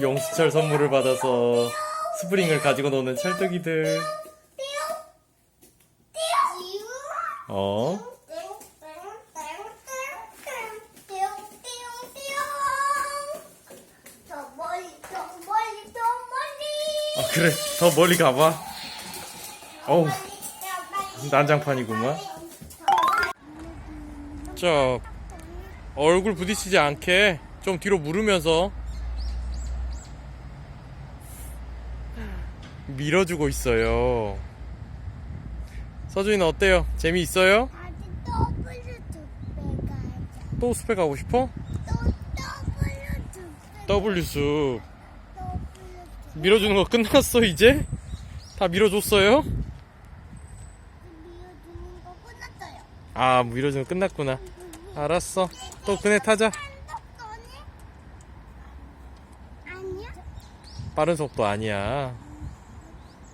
용수철 선물을 받아서 스프링을 가지고 노는 찰떡이들. 어? 아, 그래. 더 멀리 가봐. 어우, 난장판이구만. 자, 얼굴 부딪히지 않게 좀 뒤로 물으면서 밀어주고 있어요. 서준이는 어때요? 재미있어요? 아직 더블 두 배가 또 숲에 가고 싶어? 또 더블 두 배. W 숲. 더블 밀어주는 거 끝났어, 이제? 다 밀어줬어요? 밀어주는 거 끝났어요. 아, 밀어주는 거 끝났구나. 알았어. 또 그네 타자. 아니야? 빠른 속도 아니야.